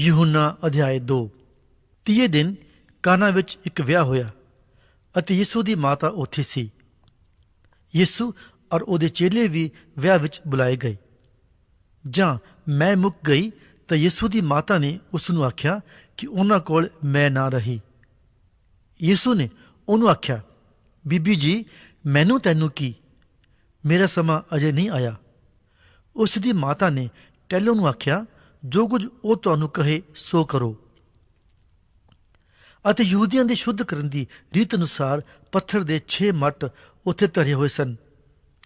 ਯੂਹੰਨਾ ਅਧਿਆਇ 2 ਤੀਏ ਦਿਨ ਕਾਨਾ ਵਿੱਚ ਇੱਕ ਵਿਆਹ ਹੋਇਆ ਅਤੇ ਯਿਸੂ ਦੀ ਮਾਤਾ ਉੱਥੇ ਸੀ। ਯਿਸੂ ਔਰ ਉਹਦੇ ਚੇਲੇ ਵੀ ਵਿਆਹ ਵਿੱਚ ਬੁਲਾਏ ਗਏ। ਜਾਂ ਮੈਂ ਮੁੱਕ ਗਈ ਤਾਂ ਯਿਸੂ ਦੀ ਮਾਤਾ ਨੇ ਉਸ ਨੂੰ ਆਖਿਆ ਕਿ ਉਹਨਾਂ ਕੋਲ ਮੈਂ ਨਾ ਰਹੀ। ਯਿਸੂ ਨੇ ਉਹਨੂੰ ਆਖਿਆ, ਬੀਬੀ ਜੀ, ਮੈਨੂੰ ਤੈਨੂੰ ਕੀ? ਮੇਰਾ ਸਮਾਂ ਅਜੇ ਨਹੀਂ ਆਇਆ। ਉਸ ਦੀ ਮਾਤਾ ਨੇ ਟੈਲੋ ਨੂੰ ਆਖਿਆ ਜੋ ਕੁਝ ਉਹ ਤੁਹਾਨੂੰ ਕਹੇ, ਸੋ ਕਰੋ। ਅਤੇ ਯਹੂਦੀਆਂ ਦੇ ਸ਼ੁੱਧ ਕਰਨ ਦੀ ਰੀਤ ਅਨੁਸਾਰ ਪੱਥਰ ਦੇ 6 ਮੱਟ ਉੱਥੇ ਧਰੇ ਹੋਏ ਸਨ,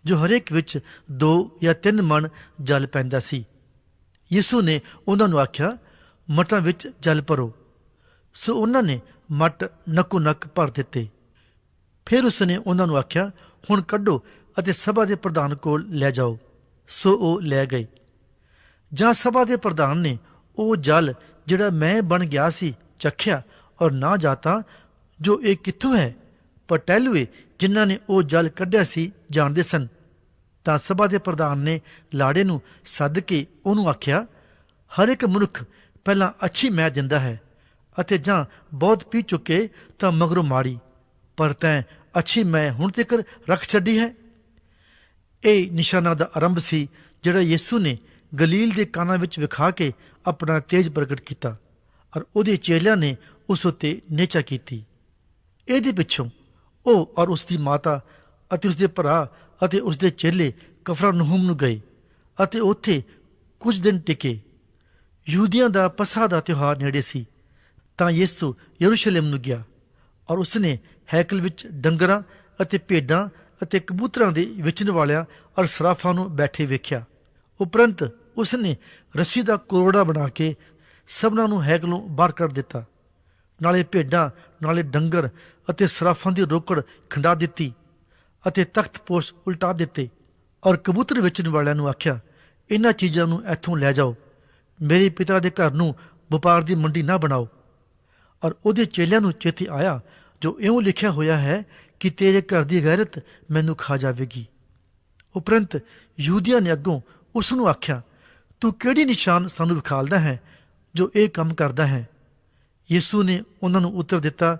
ਜੋ ਹਰੇਕ ਵਿੱਚ ਦੋ ਜਾਂ ਤਿੰਨ ਮਣ ਜਲ ਪੈਂਦਾ ਸੀ। ਯਿਸੂ ਨੇ ਉਹਨਾਂ ਨੂੰ ਆਖਿਆ, ਮਟਾਂ ਵਿੱਚ ਜਲ ਭਰੋ। ਸੋ ਉਹਨਾਂ ਨੇ ਮਟ ਨਕੋ ਨਕ ਭਰ ਦਿੱਤੇ। ਫਿਰ ਉਸਨੇ ਉਹਨਾਂ ਨੂੰ ਆਖਿਆ, ਹੁਣ ਕੱਢੋ ਅਤੇ ਸਭਾ ਦੇ ਪ੍ਰਧਾਨ ਕੋਲ ਲੈ ਜਾਓ। ਸੋ ਉਹ ਲੈ ਗਏ। ਜਾਂ ਸਭਾ ਦੇ ਪ੍ਰਧਾਨ ਨੇ ਉਹ ਜਲ ਜਿਹੜਾ ਮੈਂ ਬਣ ਗਿਆ ਸੀ ਚਖਿਆ ਔਰ ਨਾ ਜਾਤਾ, ਜੋ ਇਹ ਕਿੱਥੋਂ ਹੈ? ਪਰ ਟਹਿਲੂਏ ਜਿਨ੍ਹਾਂ ਨੇ ਉਹ ਜਲ ਕੱਢਿਆ ਸੀ ਜਾਣਦੇ ਸਨ। ਤਾਂ ਸਭਾ ਦੇ ਪ੍ਰਧਾਨ ਨੇ ਲਾੜੇ ਨੂੰ ਸੱਦ ਕੇ ਉਹਨੂੰ ਆਖਿਆ, ਹਰ ਇੱਕ ਮਨੁੱਖ ਪਹਿਲਾਂ ਅੱਛੀ ਮੈਂ ਦਿੰਦਾ ਹੈ ਅਤੇ ਜਾਂ ਬਹੁਤ ਪੀ ਚੁੱਕੇ ਤਾਂ ਮਗਰੋਂ ਮਾੜੀ, ਪਰ ਤੈਂ ਅੱਛੀ ਮੈਂ ਹੁਣ ਤੱਕ ਰੱਖ ਛੱਡੀ ਹੈ? ਇਹ ਨਿਸ਼ਾਨਾ ਦਾ ਆਰੰਭ ਸੀ ਜਿਹੜਾ ਯਿਸੂ ਨੇ ਗਲੀਲ ਦੇ ਕਾਨਾਂ ਵਿੱਚ ਵਿਖਾ ਕੇ ਆਪਣਾ ਤੇਜ ਪ੍ਰਗਟ ਕੀਤਾ ਔਰ ਉਹਦੇ ਚੇਲਿਆਂ ਨੇ ਉਸ ਉੱਤੇ ਨੇਚਾ ਕੀਤੀ। ਇਹਦੇ ਪਿੱਛੋਂ ਉਹ ਔਰ ਉਸ ਦੀ ਮਾਤਾ ਅਤੇ ਉਸ ਦੇ ਭਰਾ ਅਤੇ ਉਸ ਦੇ ਚੇਲੇ ਕਫਰਨਹੂਮ ਨੂੰ ਗਏ ਅਤੇ ਉੱਥੇ ਕੁਝ ਦਿਨ ਟਿਕੇ। ਯਹੂਦੀਆਂ ਦਾ ਪਸਾ ਦਾ ਤਿਉਹਾਰ ਨੇੜੇ ਸੀ, ਤਾਂ ਯਿਸੂ ਯਰੂਸ਼ਲਮ ਨੂੰ ਗਿਆ ਔਰ ਉਸਨੇ ਹੈਕਲ ਵਿੱਚ ਡੰਗਰਾਂ ਅਤੇ ਭੇਡਾਂ ਅਤੇ ਕਬੂਤਰਾਂ ਦੇ ਵੇਚਣ ਵਾਲਿਆਂ ਔਰ ਸਰਾਫਾਂ ਨੂੰ ਬੈਠੇ ਵੇਖਿਆ। ਉਪਰੰਤ ਉਸਨੇ ਰੱਸੀ ਦਾ ਕੋਰੜਾ ਬਣਾ ਕੇ ਸਭਨਾਂ ਨੂੰ ਹੈਕਲੋਂ ਬਾਹਰ ਕੱਢ ਦਿੱਤਾ। ਨਾਲੇ ਭੇਡਾਂ, ਨਾਲੇ ਡੰਗਰ ਅਤੇ ਸਰਾਫਾਂ ਦੀ ਰੋਕੜ ਖੰਡਾ ਦਿੱਤੀ ਅਤੇ ਤਖਤ ਪੋਸ਼ ਉਲਟਾ ਦਿੱਤੇ ਔਰ ਕਬੂਤਰ ਵੇਚਣ ਵਾਲਿਆਂ ਨੂੰ ਆਖਿਆ ਇਹਨਾਂ ਚੀਜ਼ਾਂ ਨੂੰ ਇੱਥੋਂ ਲੈ ਜਾਓ। ਮੇਰੇ ਪਿਤਾ ਦੇ ਘਰ ਨੂੰ ਵਪਾਰ ਦੀ ਮੰਡੀ ਨਾ ਬਣਾਓ। ਔਰ ਉਹਦੇ ਚੇਲਿਆਂ ਨੂੰ ਚੇਤੇ ਆਇਆ, ਜੋ ਇਉਂ ਲਿਖਿਆ ਹੋਇਆ ਹੈ ਕਿ ਤੇਰੇ ਘਰ ਦੀ ਗੈਰਤ ਮੈਨੂੰ ਖਾ ਜਾਵੇਗੀ। ਉਪਰੰਤ ਯਹੂਦੀਆਂ ਨੇ ਅੱਗੋਂ ਉਸ ਨੂੰ ਆਖਿਆ ਤੂੰ ਕਿਹੜੀ ਨਿਸ਼ਾਨ ਸਾਨੂੰ ਵਿਖਾਲਦਾ ਹੈ ਜੋ ਇਹ ਕੰਮ ਕਰਦਾ ਹੈ? ਯਿਸੂ ਨੇ ਉਹਨਾਂ ਨੂੰ ਉੱਤਰ ਦਿੱਤਾ,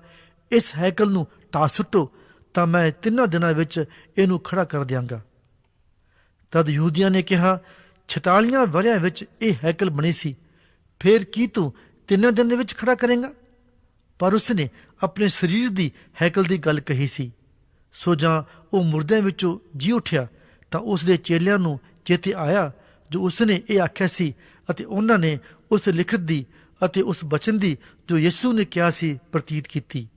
ਇਸ ਹੈਕਲ ਨੂੰ ਢਾ ਸੁੱਟੋ, ਤਾਂ ਮੈਂ ਤਿੰਨਾਂ ਦਿਨਾਂ ਵਿੱਚ ਇਹਨੂੰ ਖੜਾ ਕਰ ਦਿਆਂਗਾ। ਤਦ ਯਹੂਦੀਆਂ ਨੇ ਕਿਹਾ 46 ਵਰਿਆਂ ਵਿੱਚ ਇਹ ਹੈਕਲ ਬਣੀ ਸੀ, ਫਿਰ ਕੀ ਤੂੰ ਤਿੰਨਾਂ ਦਿਨ ਦੇ ਵਿੱਚ ਖੜਾ ਕਰੇਂਗਾ? ਪਰ ਉਸਨੇ ਆਪਣੇ ਸਰੀਰ ਦੀ ਹੈਕਲ ਦੀ ਗੱਲ ਕਹੀ ਸੀ। ਸੋ ਜਾਂ ਉਹ ਮੁਰਦਿਆਂ ਵਿੱਚੋਂ ਜੀ ਉੱਠਿਆ, ਤਾਂ ਉਸ ਦੇ ਚੇਲਿਆਂ ਨੂੰ ਚੇਤੇ ਆਇਆ ਜੋ ਉਸਨੇ ਇਹ ਆਖਿਆ ਸੀ ਅਤੇ ਉਹਨਾਂ ਨੇ ਉਸ ਲਿਖਤ ਦੀ ਅਤੇ ਉਸ ਬਚਨ ਦੀ ਜੋ ਯਿਸੂ ਨੇ ਕਿਹਾ ਸੀ, ਪ੍ਰਤੀਤ ਕੀਤੀ।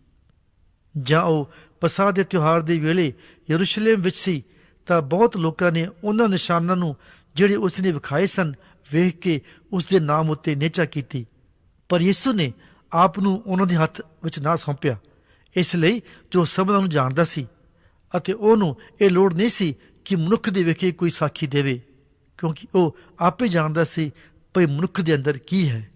ਜਾਂ ਉਹ ਪਸਾਹ ਦੇ ਤਿਉਹਾਰ ਦੇ ਵੇਲੇ ਯਰੂਸ਼ਲਮ ਵਿੱਚ ਸੀ, ਤਾਂ ਬਹੁਤ ਲੋਕਾਂ ਨੇ ਉਹਨਾਂ ਨਿਸ਼ਾਨਾਂ ਨੂੰ ਜਿਹੜੇ ਉਸ ਨੇ ਵਿਖਾਏ ਸਨ, ਵੇਖ ਕੇ ਉਸ ਦੇ ਨਾਮ ਉੱਤੇ ਨੇਚਾ ਕੀਤੀ। ਪਰ ਯਿਸੂ ਨੇ ਆਪ ਨੂੰ ਉਹਨਾਂ ਦੇ ਹੱਥ ਵਿੱਚ ਨਾ ਸੌਂਪਿਆ, ਇਸ ਲਈ ਜੋ ਸਭਨਾਂ ਨੂੰ ਜਾਣਦਾ ਸੀ ਅਤੇ ਉਹਨੂੰ ਇਹ ਲੋੜ ਨਹੀਂ ਸੀ ਕਿ ਮਨੁੱਖ ਦੇ ਵਿਖੇ ਕੋਈ ਸਾਖੀ ਦੇਵੇ। ਕਿਉਂਕਿ ਉਹ ਆਪੇ ਜਾਣਦਾ ਸੀ ਭਈ ਮਨੁੱਖ ਦੇ ਅੰਦਰ ਕੀ ਹੈ।